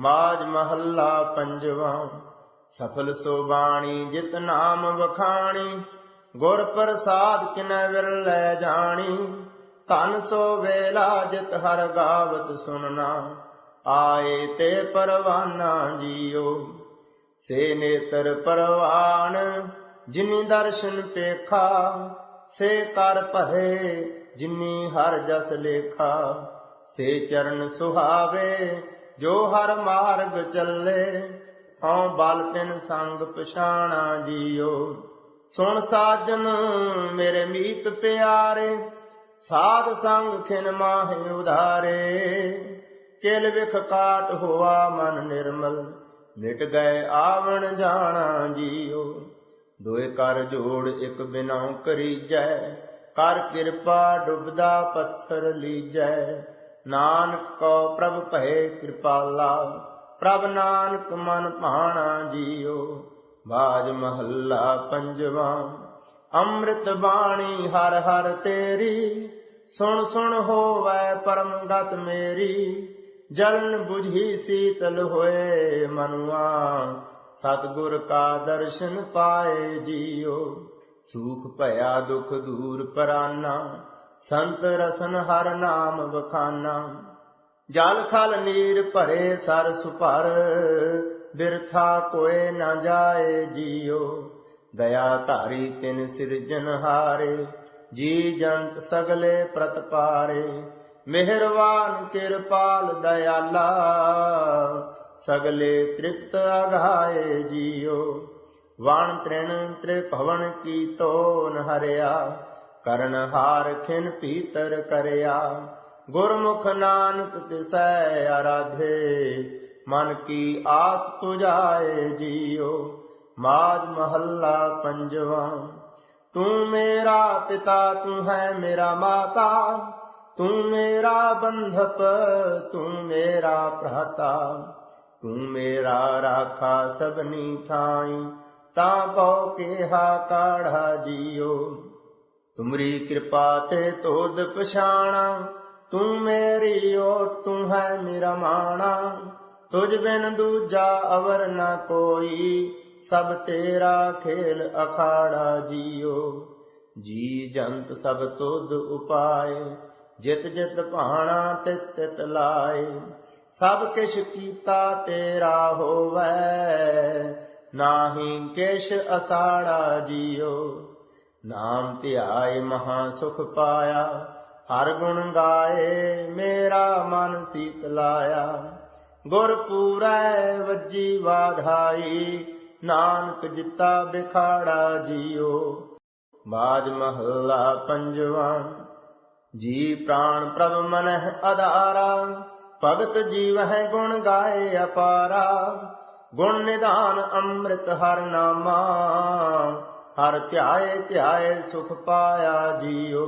ਮਾਜ ਮਹੱਲਾ ਪੰਜਵਾ। ਸਫਲ ਸੋ ਬਾਣੀ ਜਿਤ ਨਾਮ ਵਖਾਣੀ। ਗੁਰ ਪ੍ਰਸਾਦ ਕਿਨੈ ਵਿਰਲੇ ਜਾਣੀ। ਧਨ ਸੋ ਵੇਲਾ, ਜਿਤ ਹਰ ਗਾਵਤ ਸੁਨਨਾ ਆਏ ਤੇ ਪਰਵਾਨਾ ਜੀਓ। ਸੇ ਨੇਤਰ ਪਰਵਾਨ, ਜਿਨੀ ਦਰਸ਼ਨ ਪੇਖਾ। ਸੇ ਕਰ ਭਰੇ ਜਿਨੀ ਹਰ ਜਸ ਲੇਖਾ। ਸੇ ਚਰਨ ਸੁਹਾਵੇ ਜੋ ਹਰ ਮਾਰਗ ਚੱਲੇ, ਹਉ ਬਲ ਤਿਨ ਸੰਗ ਪਛਾਣਾ ਜੀਓ। ਸੁਣ ਸਾਜਨ ਮੇਰੇ ਮੀਤ ਪਿਆਰੇ, ਸਾਧ ਸੰਗ ਖਿਨ ਮਾਹਿ ਉਧਾਰੇ। ਕਿਲ ਵਿਖ ਕਾਟ ਹੋਆ ਮਨ ਨਿਰਮਲ ਮਿਟ ਗਏ ਆਵਣ ਜਾਣਾ ਜੀਓ। ਦੋਏ ਕਰ ਜੋੜ ਇੱਕ ਬਿਨਾਉ ਕਰੀਜੈ, ਕਰ ਕਿਰਪਾ ਡੁਬਦਾ ਪੱਥਰ ਲੀਜੈ। ਨਾਨਕ ਕੋ ਪ੍ਰਭ ਭਏ ਕਿਰਪਾਲਾ ਪ੍ਰਭ ਨਾਨਕ ਮਨ ਭਾਣਾ ਜੀਓ। ਬਾਜ ਮਹੱਲਾ ਪੰਜਵਾ, ਅੰਮ੍ਰਿਤ ਬਾਣੀ ਹਰ ਹਰ ਤੇਰੀ, ਸੁਣ ਸੁਣ ਹੋਵੈ ਪਰਮ ਗਤ ਮੇਰੀ। ਜਲਨ 부ਝੀ ਸੀਤਲ ਹੋਏ ਮਨੁਆ, ਸਤਗੁਰ ਕਾ ਦਰਸ਼ਨ ਪਾਏ ਜੀਓ। ਸੂਖ ਭਇਆ ਦੁਖ ਦੂਰ ਪਰਾਨਾ ਸੰਤ ਰਸਨ ਹਰ ਨਾਮ ਵਖਾਨਾ। ਜਲ ਖਲ ਨੀਰ ਭਰੇ ਸਰ ਸੁਭਰ, ਬਿਰਥਾ ਕੋਏ ਨਾ ਜਾਏ ਜੀਓ ਦਇਆ ਧਾਰੀ ਤਿਨ ਸਿਰਜਨ ਹਾਰੇ, ਜੀ ਜੰਤ ਸਗਲੇ ਪ੍ਰਤਪਾਰੇ ਮਿਹਰਵਾਨ ਕਿਰਪਾਲ ਦਇਆਲਾ, ਸਗਲੇ ਤ੍ਰਿਪਤ ਅਗਾਏ ਜੀਓ ਵਾਣ ਤ੍ਰਿਣ ਤ੍ਰਿਭਵਨ ਕੀ ਤੋਨ ਹਰਿਆ। ਕਰਨ ਹਾਰ ਖਿਨ ਪੀਤਰ ਕਰਿਆ। ਗੁਰਮੁਖ ਨਾਨਕ ਤਿਸੈ ਆਰਾਧੇ, ਮਨ ਕੀ ਆਸ ਪੁਜਾਏ ਜੀਓ ਮਾਜ ਮਹੱਲਾ ਪੰਜਵਾ, ਤੂੰ ਮੇਰਾ ਪਿਤਾ, ਤੂੰ ਹੈ ਮੇਰਾ ਮਾਤਾ। ਤੂੰ ਮੇਰਾ ਬੰਧਪ ਤੂੰ ਮੇਰਾ ਭਰਾਤਾ। ਤੂੰ ਮੇਰਾ ਰਾਖਾ ਸਭਨੀ ਥਾਈ, ਤਾਂ ਪਉ ਕੇਹਾ ਕਾੜਾ ਜੀਓ ਤੁਮਰੀ ਕਿਰਪਾ ਤੇ ਤੋਦ ਪਛਾਣਾ, ਤੂੰ ਮੇਰੀ ਓਟ ਤੂੰ ਹੈ ਮੇਰਾ ਮਾਣਾ। ਤੁਝ ਬਿਨ ਦੂਜਾ ਅਵਰ ਨਾ ਕੋਈ, ਸਭ ਤੇਰਾ ਖੇਲ ਅਖਾੜਾ ਜੀਓ। ਜੀ ਜੰਤ ਸਭ ਤੁਧ ਉਪਾਏ, ਜਿਤ ਜਿਤ ਭਾਣਾ ਤਿਤ ਤਿਤ ਲਾਏ। ਸਭ ਕਿਛ ਕੀਤਾ ਤੇਰਾ ਹੋਵੈ, ਨਾਹੀ ਕਿਛ ਅਸਾੜਾ ਜੀਓ। ਨਾਮ ਧਿਆਏ ਮਹਾ ਸੁਖ ਪਾਇਆ, ਹਰ ਗੁਣ ਗਾਏ, ਮੇਰਾ ਮਨ ਸੀਤਲਾਇਆ ਗੁਰ ਪੂਰੈ ਵੱਜੀ ਵਾਧਾਈ, ਨਾਨਕ ਜਿੱਤਾ ਬਿਖਾੜਾ ਜੀਓ। ਬਾਜ ਮਹੱਲਾ ਪੰਜਵਾ, ਜੀ ਪ੍ਰਾਣ ਪ੍ਰਭ ਮਨਹਿ ਆਧਾਰਾ ਭਗਤ ਜੀਵ ਹੈ ਗੁਣ ਗਾਏ ਅਪਾਰਾ। ਗੁਣ ਨਿਧਾਨ ਅੰਮ੍ਰਿਤ ਹਰ ਨਾਮਾ ਹਰ ਧਿਆਏ ਧਿਆਏ ਸੁਖ ਪਾਇਆ ਜੀਓ।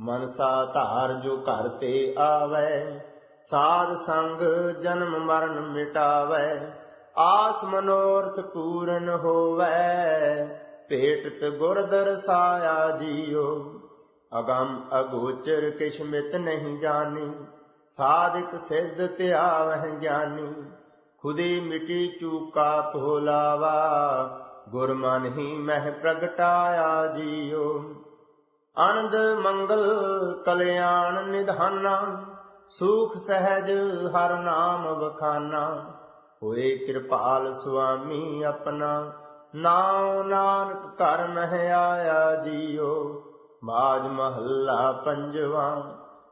ਮਨਸਾ ਧਾਰ ਜੋ ਘਰ ਤੇ ਆਵੈ, ਸਾਧ ਸੰਗ ਜਨਮ ਮਰਨ ਮਿਟਾਵੈ, ਆਸ ਮਨੋਰਥ ਪੂਰਨ ਹੋਵੈ। ਭੇਟਤ ਗੁਰ ਦਰਸਾਇਆ ਜੀਓ। ਅਗੰਮ ਅਗੋਚਰ ਕਿਛ ਮਿਤ ਨਹੀਂ ਜਾਣੀ, ਸਾਧਿਕ ਸਿੱਧ ਧਿਆਵਹਿ ਗਿਆਨੀ। ਖੁਦੀ ਮਿਟੀ ਚੂਕਾ ਭੋਲਾਵਾ ਗੁਰਮਨ ਹੀ ਮਹਿ ਪ੍ਰਗਟਾਇਆ ਜੀਓ ਆਨੰਦ, ਮੰਗਲ, ਕਲਿਆਣ ਨਿਧਾਨਾ, ਸੂਖ ਸਹਿਜ ਹਰ ਨਾਮ ਬਖਾਨਾ ਹੋਏ ਕਿਰਪਾਲ ਸੁਆਮੀ ਆਪਣਾ, ਨਾਉ ਨਾਨਕ ਘਰ ਮਹਿ ਆਇਆ ਜੀਓ ਬਾਜ ਮਹੱਲਾ ਪੰਜਵਾ,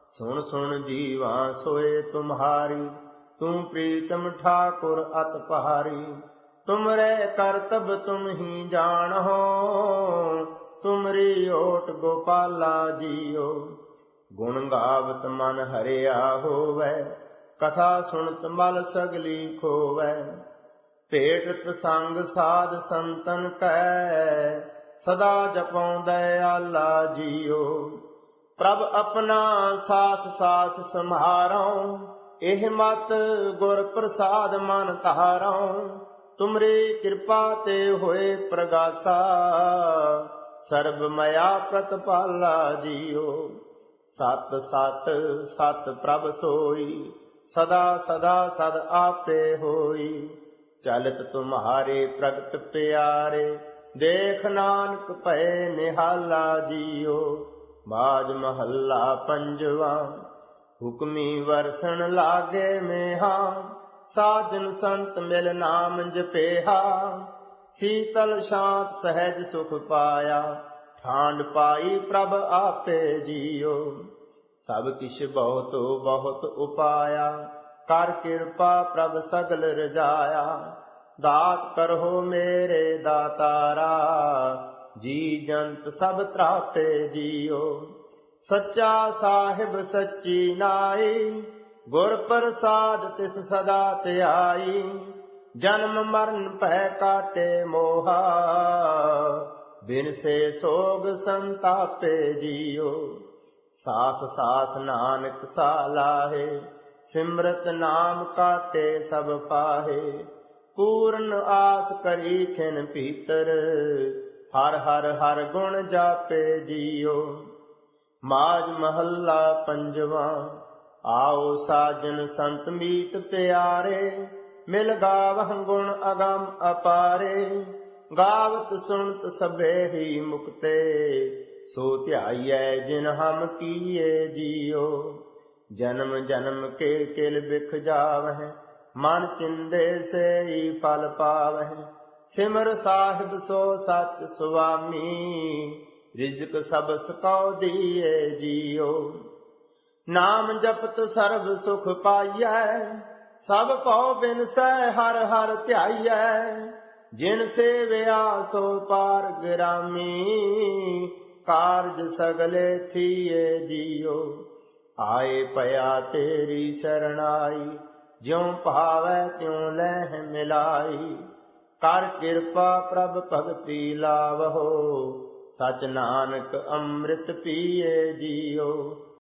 ਸੁਣ ਸੁਣ ਜੀਵਾ ਸੋਏ ਤੁਮਹਾਰੀ, ਤੂੰ ਪ੍ਰੀਤਮ ਠਾਕੁਰ ਅਤ ਪਹਾਰੀ। ਤੁਮਰੇ ਕਰਤਬ ਤੁਮ ਹੀ ਜਾਣੋ, ਤੁਮਰੀ ਓਟ ਗੋਪਾਲਾ ਜੀਓ। ਗੁਣ ਗਾਵਤ ਮਨ ਹਰਿਆ ਹੋਵੇ, ਕਥਾ ਸੁਣਤ ਮਲ ਸਗਲੀ ਖੋਵੈ। ਭੇਟਤ ਸੰਗ ਸਾਧ ਸੰਤਨ ਕੈ, ਸਦਾ ਜਪਉ ਆਲਾ ਜੀਓ। ਪ੍ਰਭ ਆਪਣਾ ਸਾਥ ਸਾਥ ਸੰਹਾਰਉ, ਇਹ ਮਤ ਗੁਰ ਪ੍ਰਸਾਦ ਮਨ ਧਾਰਉ। ਤੁਮਰੀ ਕਿਰਪਾ ਤੇ ਹੋਏ ਪ੍ਰਗਾਸਾ। ਸਰਬ ਮਇਆ ਪ੍ਰਤਪਾਲਾ ਜੀਓ। ਸਤ ਸਤ ਸਤ ਪ੍ਰਭ ਸੋਈ। ਸਦਾ ਸਦਾ ਸਦ ਆਪੇ ਹੋਈ। ਚਲਤ ਤੁਮਹਾਰੇ ਪ੍ਰਗਟ ਪਿਆਰੇ। ਦੇਖ ਨਾਨਕ ਭਏ ਨਿਹਾਲਾ ਜੀਓ। ਬਾਜ ਮਹੱਲਾ ਪੰਜਵਾ। ਹੁਕਮੀ ਵਰਸਣ ਲਾਗੇ ਮੇਹਾ। ਸਾਜਨ ਸੰਤ ਮਿਲ ਨਾਮ ਜਪੇਹਾ, ਸੀਤਲ ਸ਼ਾਂਤ ਸਹਿਜ ਸੁਖ ਪਾਇਆ। ਠਾਂਡ ਪਾਈ ਪ੍ਰਭ ਆਪੇ ਜੀਓ, ਸਭ ਕਿਛ ਬਹੁਤ ਬਹੁਤ ਉਪਾਇਆ। ਕਰ ਕਿਰਪਾ ਪ੍ਰਭ ਸਗਲ ਰਜਾਇਆ, ਦਾਤ ਕਰੋ ਮੇਰੇ ਦਾਤਾਰਾ। ਜੀ ਜੰਤ ਸਭ ਤਰਾਪੇ ਜੀਓ, ਸੱਚਾ ਸਾਹਿਬ ਸੱਚੀ ਨਾਈ ਗੁਰ ਪ੍ਰਸਾਦ ਤਿਸ ਸਦਾ ਧਿਆਈ, ਜਨਮ ਮਰਨ ਭੈ ਕਾਟੇ ਮੋਹਾ। ਬਿਨ ਸੇ ਸੋਗ ਸੰਤਾਪੇ ਜੀਓ, ਸਾਸ ਸਾਸ ਨਾਨਕ ਸਾਲਾਹੇ ਸਿਮਰਤ ਨਾਮ ਕਾਟੇ ਸਭ ਪਾਹੇ। ਪੂਰਨ ਆਸ ਕਰੀ ਖਿਨ ਭੀਤਰ, ਹਰ ਹਰ ਹਰ ਗੁਣ ਜਾਪੇ ਜੀਓ। ਮਾਜ ਮਹੱਲਾ ਪੰਜਵਾ ਆਓ ਸਾਜਨ ਸੰਤ ਮੀਤ ਪਿਆਰੇ, ਮਿਲ ਗਾਵਹ ਗੁਣ ਅਗੰਮ ਅਪਾਰੇ। ਗਾਵਤ ਸੁਣਤ ਸਭੇ ਹੀ ਮੁਕਤੇ, ਸੋ ਧਿਆਈਐ ਜਿਨ ਹਮ ਕੀਏ ਜੀਓ। ਜਨਮ ਜਨਮ ਕੇ ਕਿਲ ਬਿਖ ਜਾਵਹਿ, ਮਨ ਚਿੰਦੇ ਸੇਈ ਫਲ ਪਾਵਹਿ। ਸਿਮਰ ਸਾਹਿਬ ਸੋ ਸਚ ਸੁਆਮੀ, ਰਿਜ਼ਕ ਸਭ ਸਕਉ ਦੀਏ ਜੀਓ। ਨਾਮ ਜਪਤ ਸਰਬ ਸੁਖ ਪਾਈਐ, ਸਭ ਪਉ ਬਿਨਸੈ ਹਰ ਹਰ ਧਿਆਈਐ। ਜਿਨ ਸੇਵਿਆ ਸੋ ਪਾਰ ਗ੍ਰਾਮੀ, ਕਾਰਜ ਸਗਲੇ ਥੀਏ ਜੀਓ। ਆਏ ਪਿਆ ਤੇਰੀ ਸਰਣਾਈ, ਜਿਉ ਭਾਵੈ ਤਿਉ ਲੈਹ ਮਿਲਾਈ। ਕਰ ਕਿਰਪਾ ਪ੍ਰਭ ਭਗਤੀ ਲਾਵਹੋ, ਸਚ ਨਾਨਕ ਅੰਮ੍ਰਿਤ ਪੀਏ ਜੀਓ।